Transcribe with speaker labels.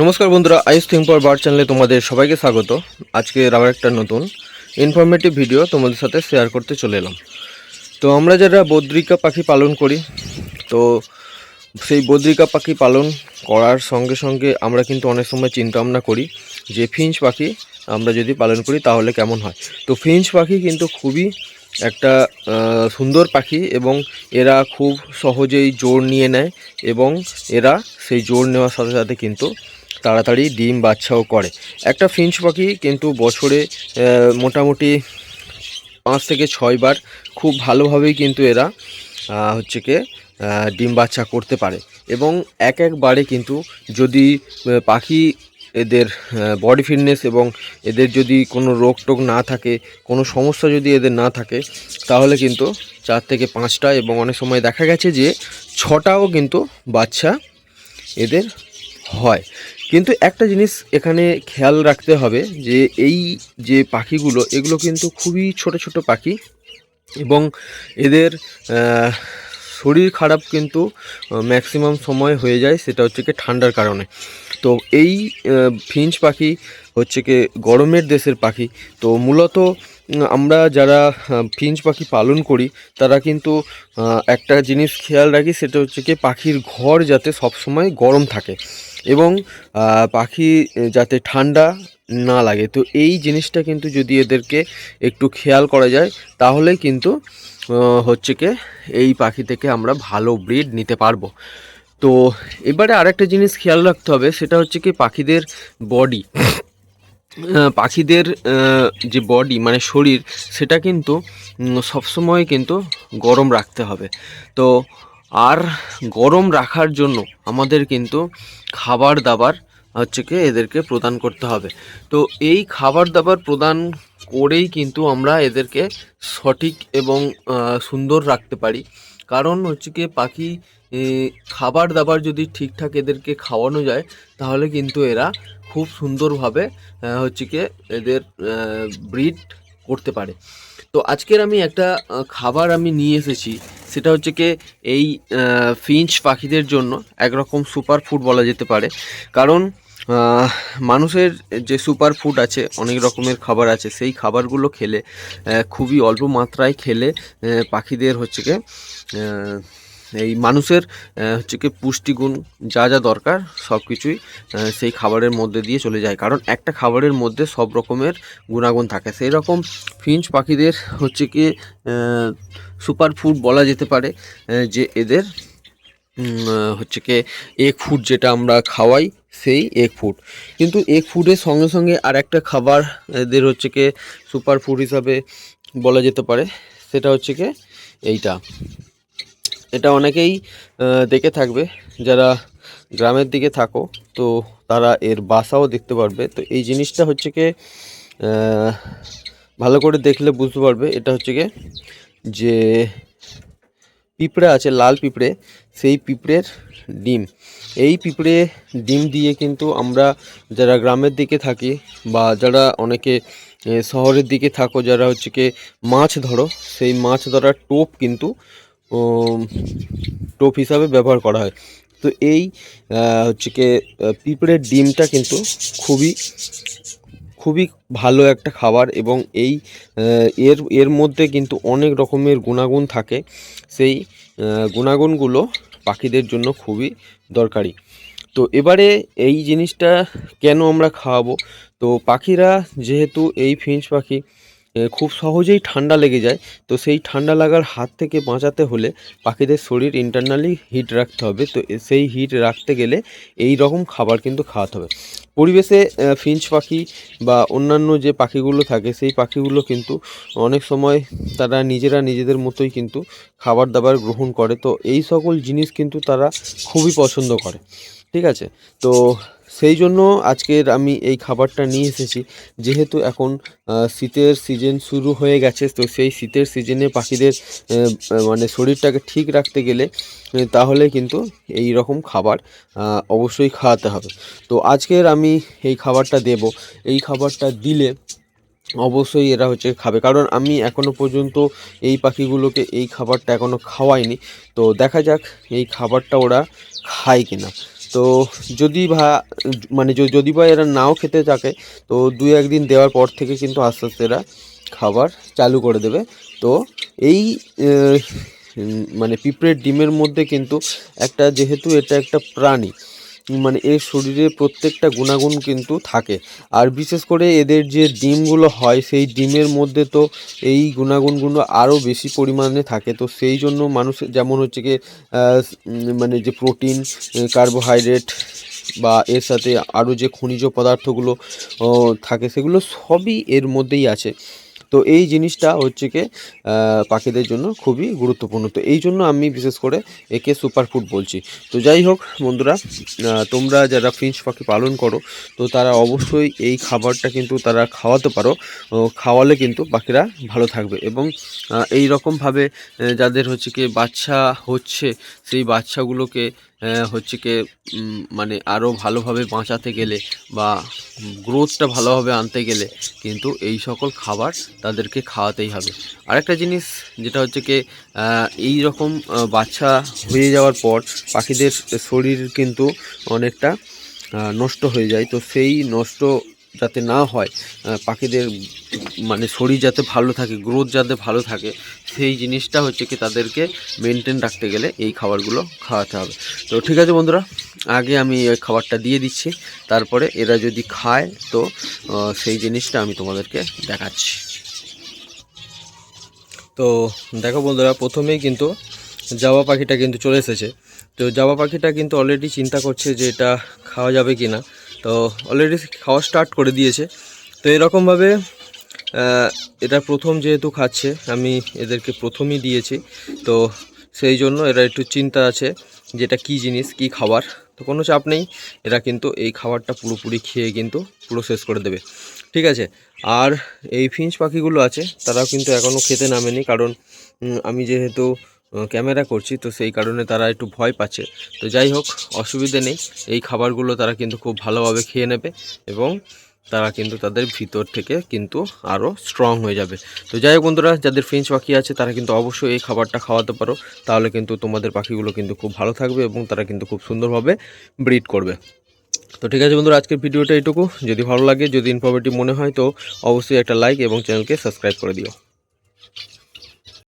Speaker 1: নমস্কার বন্ধুরা আইস পর বার চ্যানেলে তোমাদের সবাইকে স্বাগত। আজকে আবার একটা নতুন ইনফরমেটিভ ভিডিও তোমাদের সাথে শেয়ার করতে চলে এলাম। তো আমরা যারা বদ্রিকা পাখি পালন করি, তো সেই বদ্রিকা পাখি পালন করার সঙ্গে সঙ্গে আমরা কিন্তু অনেক সময় চিন্তা ভাবনা করি যে ফিঞ্চ পাখি আমরা যদি পালন করি তাহলে কেমন হয়। তো ফিঞ্চ পাখি কিন্তু খুবই একটা সুন্দর পাখি এবং এরা খুব সহজেই জোর নিয়ে নেয় এবং এরা সেই জোর নেওয়ার সাথে সাথে কিন্তু তাড়াতাড়ি ডিম বাচ্চাও করে। একটা ফিঞ্চ পাখি কিন্তু বছরে মোটামুটি পাঁচ থেকে ছয়বার খুব ভালোভাবেই কিন্তু এরা হচ্ছে কি ডিম বাচ্চা করতে পারে। এবং এক একবারে কিন্তু যদি পাখি এদের বডি ফিটনেস এবং এদের যদি কোনো রোগ টোগ না থাকে, কোনো সমস্যা যদি এদের না থাকে, তাহলে কিন্তু চার থেকে পাঁচটা এবং অনেক সময় দেখা গেছে যে ছটাও কিন্তু বাচ্চা এদের হয়। কিন্তু একটা জিনিস এখানে খেয়াল রাখতে হবে যে এই যে পাখিগুলো, এগুলো কিন্তু খুবই ছোট ছোট পাখি এবং এদের শরীর খারাপ কিন্তু ম্যাক্সিমাম সময় হয়ে যায়, সেটা হচ্ছে কি ঠান্ডার কারণে। তো এই ফিঞ্চ পাখি হচ্ছে কি গরমের দেশের পাখি। তো মূলত আমরা যারা ফিঞ্চ পাখি পালন করি, তারা কিন্তু একটা জিনিস খেয়াল রাখি, সেটা হচ্ছে কি পাখির ঘর যাতে সবসময় গরম থাকে। এবং পাখি যাতে ঠান্ডা না লাগে। তো এই জিনিসটা কিন্তু যদি এদেরকে একটু খেয়াল করা যায়, তাহলে কিন্তু হচ্ছে কি, এই পাখি থেকে আমরা ভালো ব্রিড নিতে পারব। তো এবারে আরেকটা জিনিস খেয়াল রাখতে হবে, সেটা হচ্ছে কি, পাখিদের বডি। পাখিদের যে বডি মানে শরীর, সেটা কিন্তু সবসময় কিন্তু গরম রাখতে হবে। তো আর গরম রাখার জন্য আমাদের কিন্তু খাবার দাবার হচ্ছে কি এদেরকে প্রদান করতে হবে। তো এই খাবার দাবার প্রদান করেই কিন্তু আমরা এদেরকে সঠিক এবং সুন্দর রাখতে পারি। কারণ হচ্ছে কি পাখি খাবার দাবার যদি ঠিকঠাক এদেরকে খাওয়ানো যায়, তাহলে কিন্তু এরা খুব সুন্দরভাবে হচ্ছে কি এদের ব্রিড করতে পারে। তো আজকের আমি একটা খাবার আমি নিয়ে এসেছি। সেটা হচ্ছে কি এই ফিঞ্চ পাখিদের জন্য একরকম সুপার ফুড বলা যেতে পারে। কারণ মানুষের যে সুপার ফুড আছে, অনেক রকমের খাবার আছে, সেই খাবারগুলো খেলে খুবই অল্প মাত্রায় খেলে পাখিদের হচ্ছে কি এই মানুষের হচ্ছে কি পুষ্টিগুণ যা যা দরকার সব কিছুই সেই খাবারের মধ্যে দিয়ে চলে যায়। কারণ একটা খাবারের মধ্যে সব রকমের গুণাগুণ থাকে। সেই রকম ফিঞ্চ পাখিদের হচ্ছে কি সুপার ফুড বলা যেতে পারে যে এদের হচ্ছে কি এগ ফুড যেটা আমরা খাওয়াই, সেই এগ ফুড। কিন্তু এগ ফুডের সঙ্গে সঙ্গে আর একটা খাবার এদের হচ্ছে কি সুপার ফুড হিসাবে বলা যেতে পারে, সেটা হচ্ছে কি এইটা। এটা অনেকেই দেখে থাকবে। যারা গ্রামের দিকে থাকো, তো তারা এর বাসাও দেখতে পারবে। তো এই জিনিসটা হচ্ছে কি ভালো করে দেখলে বুঝতে পারবে। এটা হচ্ছে কি, যে পিঁপড়ে আছে, লাল পিঁপড়ে, সেই পিঁপড়ের ডিম। এই পিঁপড়ে ডিম দিয়ে কিন্তু আমরা যারা গ্রামের দিকে থাকি বা যারা অনেকে শহরের দিকে থাকো, যারা হচ্ছে কি মাছ ধরো, সেই মাছ ধরার টোপ কিন্তু টোপ হিসাবে ব্যবহার করা হয়। তো এই হচ্ছে কি পিঁপড়ের ডিমটা কিন্তু খুবই খুবই ভালো একটা খাবার এবং এই এর এর মধ্যে কিন্তু অনেক রকমের গুণাগুণ থাকে। সেই গুণাগুণগুলো পাখিদের জন্য খুবই দরকারি। তো এবারে এই জিনিসটা কেন আমরা খাওয়াবো? তো পাখিরা যেহেতু এই ফিঞ্চ পাখি খুব সহজেই ঠান্ডা লেগে যায়। তো সেই ঠান্ডা লাগার হাত থেকে বাঁচাতে হলে পাখিদের শরীর ইন্টারনালি হিট রাখতে হবে। তো সেই হিট রাখতে গেলে এই রকম খাবার কিন্তু খাওয়াতে হবে। পরিবেশে ফিঞ্চ পাখি বা অন্যান্য যে পাখিগুলো থাকে, সেই পাখিগুলো কিন্তু অনেক সময় তারা নিজেরা নিজেদের মতোই কিন্তু খাবার দাবার গ্রহণ করে। তো এই সকল জিনিস কিন্তু তারা খুবই পছন্দ করে। ঠিক আছে? তো সেই জন্য আজকের আমি এই খাবারটা নিয়ে এসেছি। যেহেতু এখন শীতের সিজন শুরু হয়ে গেছে, তো সেই শীতের সিজনে পাখিদের মানে শরীরটাকে ঠিক রাখতে গেলে তাহলে কিন্তু এই রকম খাবার অবশ্যই খাওয়াতে হবে। তো আজকের আমি এই খাবারটা দেব। এই খাবারটা দিলে অবশ্যই এরা হচ্ছে খাবে। কারণ আমি এখনও পর্যন্ত এই পাখিগুলোকে এই খাবারটা এখনও খাওয়াইনি। তো দেখা যাক এই খাবারটা ওরা খায় কিনা। তো যদি ভা মানে যদি বা এরা নাও খেতে থাকে, তো দুই একদিন দেওয়ার পর থেকে কিন্তু আস্তে আস্তে এরা খাবার চালু করে দেবে। তো এই মানে পিঁপড়ের ডিমের মধ্যে কিন্তু একটা যেহেতু এটা একটা প্রাণী মানে এর শরীরে প্রত্যেকটা গুণাগুণ কিন্তু থাকে। আর বিশেষ করে এদের যে ডিমগুলো হয়, সেই ডিমের মধ্যে তো এই গুণাগুণগুলো আরও বেশি পরিমাণে থাকে। তো সেই জন্য মানুষের যেমন হচ্ছে কি মানে যে প্রোটিন কার্বোহাইড্রেট বা এর সাথে আরও যে খনিজ পদার্থগুলো থাকে, সেগুলো সবই এর মধ্যেই আছে। তো এই জিনিসটা হচ্ছে কি পাখিদের জন্য খুবই গুরুত্বপূর্ণ। তো এই জন্য আমি বিশেষ করে একে সুপারফুড বলছি। তো যাই হোক বন্ধুরা তোমরা যারা ফিঞ্চ পাখি পালন করো, তো তারা অবশ্যই এই খাবারটা কিন্তু তারা খাওয়াতে পারো। খাওয়ালে কিন্তু পাখিরা ভালো থাকবে এবং এই রকমভাবে যাদের হচ্ছে কি বাচ্চা হচ্ছে, সেই বাচ্চাগুলোকে হচ্ছে কি মানে আরও ভালোভাবে বাঁচাতে গেলে বা গ্রোথটা ভালোভাবে আনতে গেলে কিন্তু এই সকল খাবার তাদেরকে খাওয়াতেই হবে। আরেকটা জিনিস যেটা হচ্ছে কি এই রকম বাচ্চা হয়ে যাওয়ার পর পাখিদের শরীর কিন্তু অনেকটা নষ্ট হয়ে যায়। তো সেই নষ্ট যাতে না হয় পাখিদের মানে শরীর যাতে ভালো থাকে গ্রোথ যাতে ভালো থাকে, সেই জিনিসটা হচ্ছে কি তাদেরকে মেনটেন রাখতে গেলে এই খাবারগুলো খাওয়াতে হবে। তো ঠিক আছে বন্ধুরা, আগে আমি ওই খাবারটা দিয়ে দিচ্ছি, তারপরে এরা যদি খায় তো সেই জিনিসটা আমি তোমাদেরকে দেখাচ্ছি। তো দেখো বন্ধুরা, প্রথমেই কিন্তু জাবা পাখিটা কিন্তু চলে এসেছে। তো জাবা পাখিটা কিন্তু অলরেডি চিন্তা করছে যে এটা খাওয়া যাবে কি না তো অলরেডি খাওয়া স্টার্ট করে দিয়েছে। তো এরকমভাবে এটা প্রথম যেহেতু খাচ্ছে, আমি এদেরকে প্রথমই দিয়েছি। তো সেই জন্য এরা একটু চিন্তা আছে যেটা কি জিনিস, কি খাবার। তো কোনো চাপ নেই, এরা কিন্তু এই খাবারটা পুরোপুরি খেয়ে কিন্তু পুরো শেষ করে দেবে। ঠিক আছে? আর এই ফিঞ্চ পাখিগুলো আছে, তারাও কিন্তু এখনও খেতে নামেনি, কারণ আমি যেহেতু ক্যামেরা করছি, তো সেই কারণে তারা একটু ভয় পাচ্ছে। তো যাই হোক, অসুবিধে নেই। এই খাবারগুলো তারা কিন্তু খুব ভালোভাবে খেয়ে নেবে এবং তারা কিন্তু তাদের ভিতর থেকে কিন্তু আরও স্ট্রং হয়ে যাবে। তো যাই হোক বন্ধুরা, যাদের ফ্রেঞ্চ পাখি আছে, তারা কিন্তু অবশ্যই এই খাবারটা খাওয়াতে পারো। তাহলে কিন্তু তোমাদের পাখিগুলো কিন্তু খুব ভালো থাকবে এবং তারা কিন্তু খুব সুন্দরভাবে ব্রিড করবে। তো ঠিক আছে বন্ধুরা, আজকের ভিডিওটা এইটুকু। যদি ভালো লাগে, যদি ইনফরমেটিভ মনে হয়, তো অবশ্যই একটা লাইক এবং চ্যানেলকে সাবস্ক্রাইব করে দিও।